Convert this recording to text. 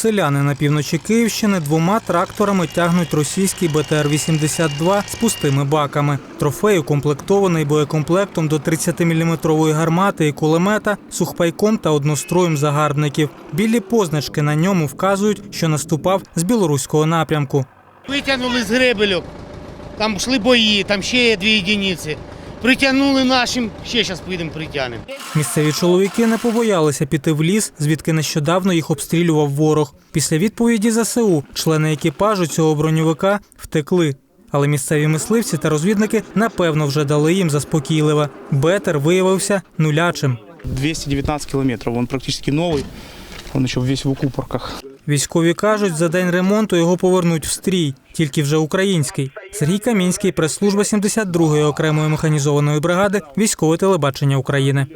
Селяни на півночі Київщини двома тракторами тягнуть російський БТР-82 з пустими баками. Трофей укомплектований боєкомплектом до 30-мм гармати і кулемета, сухпайком та одностроєм загарбників. Білі позначки на ньому вказують, що наступав з білоруського напрямку. Витягнули з гребельок. Там йшли бої, там ще є дві єдиниці. Притягнули нашим, ще зараз поїдемо притягнемо. Місцеві чоловіки не побоялися піти в ліс, звідки нещодавно їх обстрілював ворог. Після відповіді ЗСУ члени екіпажу цього броньовика втекли. Але місцеві мисливці та розвідники напевно вже дали їм заспокійливе. Бетер виявився нулячим. 219 километров, он практически новый, он еще весь в укупорках. Військові кажуть, за день ремонту його повернуть в стрій, тільки вже український. Сергій Камінський, прес-служба 72-ї окремої механізованої бригади, військове телебачення України.